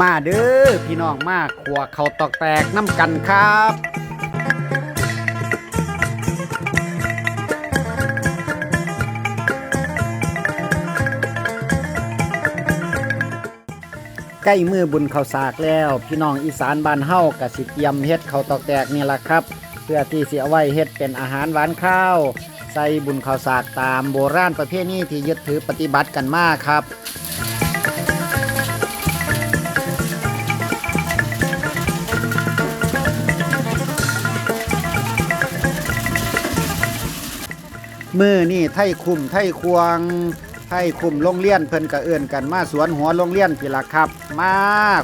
มาเด้อพี่น้องมาขัวเขาตอกแตกน้ำกันครับใกล้มือบุญเขาสากแล้ว พี่น้องอีสานบ้านเฮากะสิเตรียมเฮ็ดเขาตอกแตกนี่ล่ะครับ เพื่อที่เสิเอาไว้เฮ็ดเป็นอาหารหวานข้าว ใส่บุญเขาสากตามโบราณประเพณีที่ยึดถือปฏิบัติกันมาครับ มือนี่ไทยคุมไทยควงไทยคุมโรงเรียนเพิ่นกระเอื่นกันมาสวนหัวโรงเรียนพี่ละครับ มา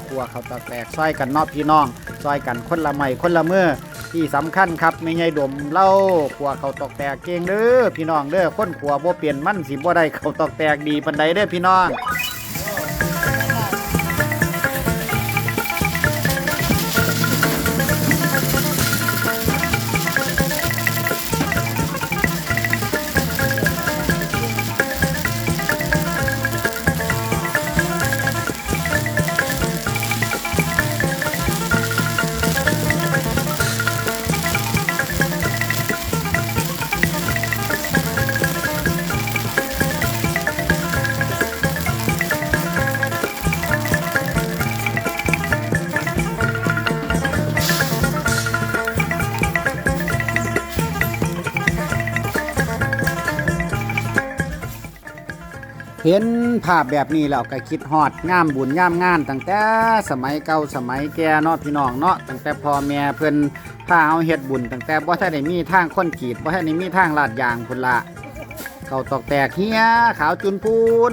ขัวเขาตะแตกซอยกันนอบพี่น้องซอยกันคนละไม่คนละมือที่สำคัญครับไม่ใช่ดมเล่าขัวเขาตอกแตกเก่งเด้อพี่น้องเด้อคนขัวบ่เปลี่ยนมั่นสิบ่ได้เขาตอกแตกดีปันใดเด้อพี่น้อง เห็นภาพแบบนี้แล้วก็คิดฮอดงามบุญงามงานตั้งแต่สมัยเก่าสมัยแก่เนาะพี่น้องเนาะตั้งแต่พ่อแม่เพิ่นพาเอาเฮ็ดบุญตั้งแต่บ่ทันได้มีทางค้นขีดบ่ทันได้มีทางลาดยางพุ่นละเขาตอกแตกเฮียขาวจุนปูน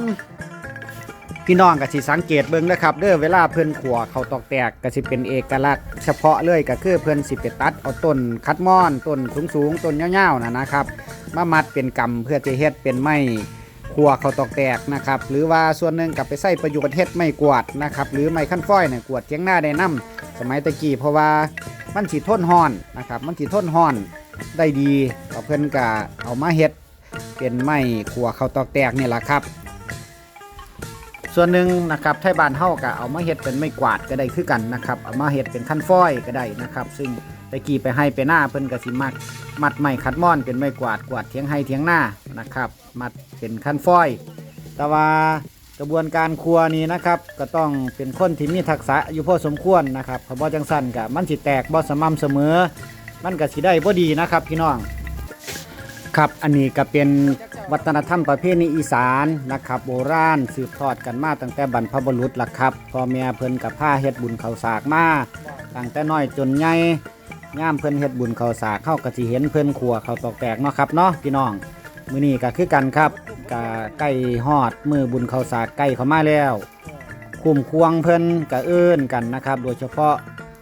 พี่น้องก็สิสังเกตเบิ่งนะครับเด้อเวลาเพิ่นขัวเขาตอกแตกก็สิเป็นเอกลักษณ์เฉพาะเลยก็คือเพิ่นสิไปตัดเอาต้นคัดม่อนต้นสูงๆต้นยาวๆนะนะครับมามัดเป็นกำเพื่อจะเฮ็ดเป็นไม้ ขัวเขาตอกแตกนะครับหรือว่าส่วนหนึ่งกลับไปใส่ประโยชน์เฮ็ดไม้กวาดนะครับหรือไม้ขั้นฝ้อยเนี่ยกวาดเทียงหน้าได้นํสมัยตะกี้เพราะว่ามันสิทนห้อนนะครับมันสิทนห้อนได้ดีก็เพิ่อนก็เอามาเฮ็ดเป็นไม้ขัวเขาตอกแตกนี่แหละครับ ส่วนหนึ่งนะครับไทยบ้านเฮาก็เอามาเฮ็ดเป็นไม้กวาดก็ได้คือกันนะครับเอามาเฮ็ดเป็นขั้นฝ้อยก็ได้นะครับ ซึ่ง ตะกี้ไปให้ไปหน้าเพิ่นกสิมักมัดไม้คัดม่อนเป็นไม้กวาดกวาดเทียงให้เทียงหน้านะครับ มัดเป็นขั้นฝ้อย แต่ว่ากระบวนการครัวนี้นะครับ ก็ต้องเป็นคนที่มีทักษะอยู่พอสมควรนะครับเพราะบ่จังสั่นก็มันสิแตกบ่สม่ำเสมอ มันก็สิได้บ่ดีนะครับพี่น้อง ครับอันนี้ก็เป็นวัฒนธรรมประเพณีอีสานนะครับ โบราณสืบทอดกันมาตั้งแต่บรรพบุรุษล่ะครับพ่อแม่เพิ่นกับผ้าเฮ็ดบุญเขาสากมาตั้งแต่น้อยจนใหญ่ ย่ามเพิ่นเฮ็ดบุญเขาวสากเข้าก็สิเห็นเพิ่นขัวเขาตอกแตกเนาะครับเนาะพี่น้องมื้อนี้ก็คือกันครับก็ใกล้ฮอดมือบุญเขาวสากใกล้เข้ามาแล้วคุมควงเพิ่นก็เอื้นกันนะครับ โดยเฉพาะ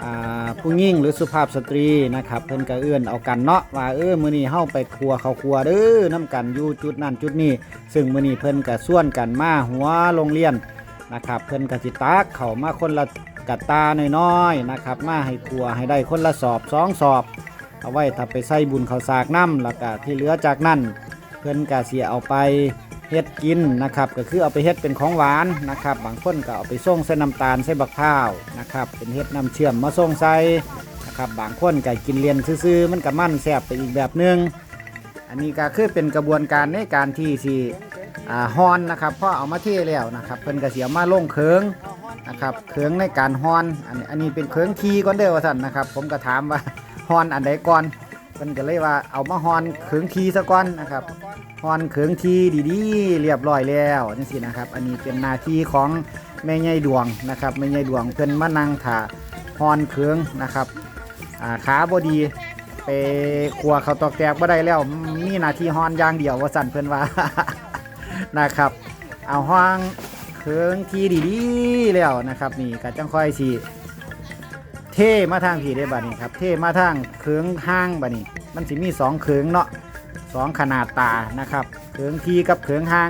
อ่าผู้หญิงหรือสุภาพสตรีนะครับเพิ่นก็เอื้นเอากันเนาะว่าเออมื้อนี้เฮาไปครัวเขาครัวเด้อน้กันอยู่จุดนั้นจุดนี้ ซึ่งมื้อนี้เพิ่นก็ส่วนกันมาหัวโรงเรียนนะครับเพิ่นก็สิตักเข้ามาคนละ กัตตาน้อยๆนะครับ มาให้ครัวให้ได้คนละสอบสองสอบ เอาไว้ถ้าไปใส่บุญข้าวสากน้ำแล้วก็ที่เหลือจากนั้นเพิ่อนก็สิเอาไปเฮ็ดกินนะครับ ก็คือเอาไปเฮ็ดเป็นของหวานนะครับ บางคนก็เอาไปส่งใส่น้ำตาลใส่บักพร้าวนะครับ เป็นเฮ็ดน้ำเชื่อมมาส่งใส่นะครับ บางคนก็กินเลียนซื่อๆมันก็มั่นแซ่บไปอีกแบบนึง อันนี้ก็คือเป็นกระบวนการในการที่สิอ่ฮอนนะครับพอเอามาเทแล้วนะครับเพิ่นก็เสียมาลงเคือง นะครับเคืองในการฮอนอันนี้อันนี้เป็นเคืองทีก่อนเด้อว่าสั่นนะครับ ผมก็ถามว่าฮอนอันใดก่อนเพิ่นก็เลยว่าเอามาฮอนเคืองทีซะก่อนนะครับฮอนเคืองทีดีๆ เรียบร้อยแล้วจังซี่นะครับ อันนี้เป็นหน้าที่ของแม่ใหญ่ดวงนะครับแม่ใหญ่ดวงเพิ่นมานั่งถ่าฮอนเคืองนะครับขาบ่ดีไปครัวเขาตอกแตกบ่ได้แล้วมีหน้าที่ฮอนอย่างเดียวว่าสั่นเพิ่นว่านะครับ เอาห้อง เครื่องที่ดีๆแล้วนะครับนี่ก็จังค่อยสิเท่มาทางผีได้บัดนี้ครับเท่มาทางเครื่องห้างบัดนี้ มันสิมีสองเครื่องเนาะสองขนาดตานะครับเครื่องทีกับเครื่องห้าง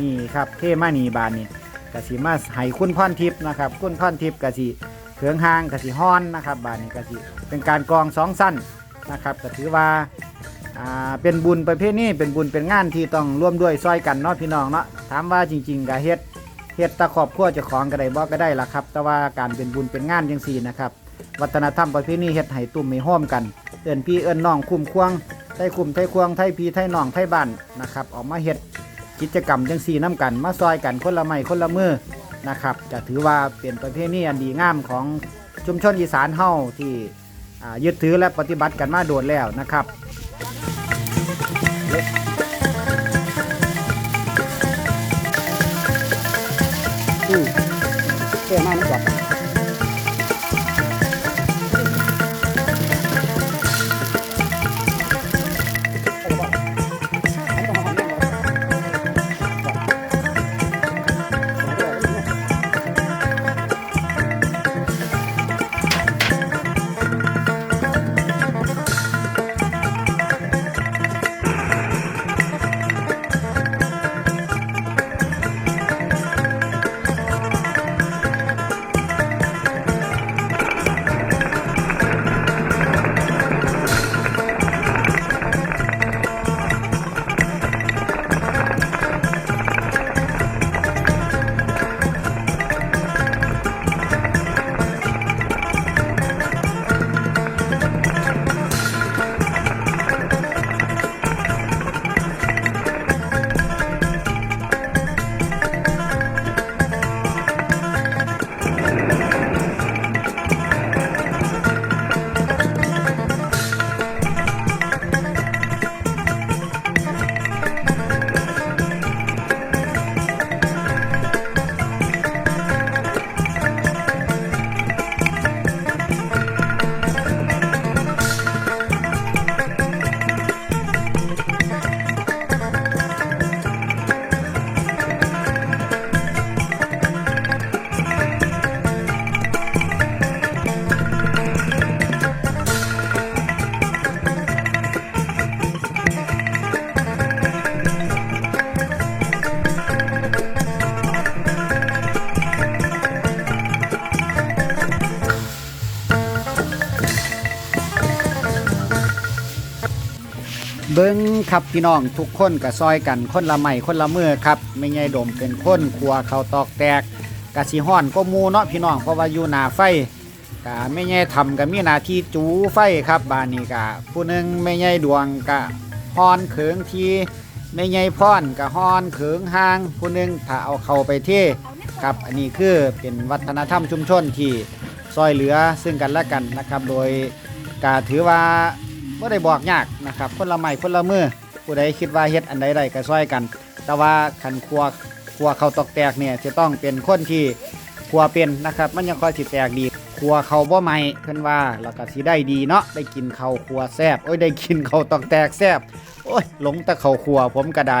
นี่ครับเท่มานี่บานนี้กสิมาให้คุณพ่อนทิพย์นะครับคุณพ่อนทิพย์กสิเครื่องห้างกสิฮ้อนนะครับบานนี้กสิเป็นการกรองสองสั้นนะครับก็ถือว่าอ่าเป็นบุญประเภทนี้เป็นบุญเป็นงานที่ต้องร่วมด้วยซอยกันเนาะพี่น้องเนาะถามว่าจริงๆก็เฮ็ด เฮ็ดตะครอบครัวเจ้าของก็ได้บ่ก็ได้ล่ะครับ แต่ว่าการเป็นบุญเป็นงานจังซี่นะครับ วัฒนธรรมประเพณีเฮ็ดให้ตุ่มให้ห้อมกัน เอิ้นพี่เอิ้นน้องคุ้มควงไทยคุ้มไทยควงไทยพี่ไทยน้องไทยบ้านนะครับออกมาเฮ็ดกิจกรรมจังซี่น้กัน มาซอยกันคนละไม้คนละมือนะครับจะถือว่าเป็นประเพณีอันดีงามของชุมชนอีสานเฮาที่ยึดถือและปฏิบัติกันมาโดนแล้วนะครับ อืมเท่มากนะครับ บิ้งครับพี่น้องทุกคนก็ซอยกันคนละไม้คนละมือครับไม่ไงดมเป็นคนครัวเขาตอกแตกกะสิฮ้อนก็มูเนาะพี่น้องเพราะว่าอยู่หนาไฟกะไม่ไงทำก็มีหนาที่จูไฟครับบานนี้กะผู้หนึงไม่ไงดวงกะฮ้อนเขิงทีไม่ไงพรกะฮ้อนเขิงห่างผู้หนึงถ้าเอาเขาไปเทครับอันนี้คือเป็นวัฒนธรรมชุมชนที่ซอยเหลือซึ่งกันและกันนะครับ โดยกาถือว่า บ่ได้บอกยากนะครับคนละไม้คนละมือผู้ใดคิดว่าเฮ็ดอันใดได้ก็ช่วยกัน แต่ว่าขันครัวครัวเขาตอกแตกเนี่ยจะต้องเป็นคนที่ครัวเป็นนะครับ มันยังค่อยสิแตกดีครัวเขาบ่ใหม่เพิ่นว่าแล้วก็สิได้ดีเนาะได้กินข้าวครัวแซ่บโอ้ยได้กินข้าวตอกแตกแซ่บโอ้ยหลงแต่ข้าวครัวผมก็ได้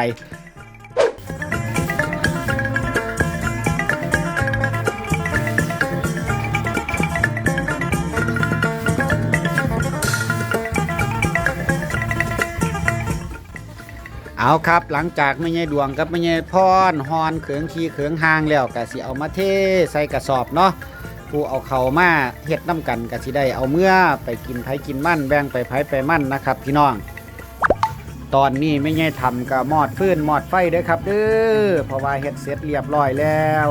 เอาครับหลังจากไม่ใช่ดวงกับไม่ใช่พรฮอนเขืองขี้เขืองหางแล้วกะสิเอามาเทใส่กระสอบเนาะผู้เอาเขามาเฮ็ดน้ำกันกะสิได้เอาเมื่อไปกินไผกินมั่นแบ่งไปไผไปมั่นนะครับ พี่น้อง ตอนนี้ไม่ใช่ทำกับมอดฟืนมอดไฟเด้อครับเด้อเพราะว่าเฮ็ดเสร็จเรียบร้อยแล้ว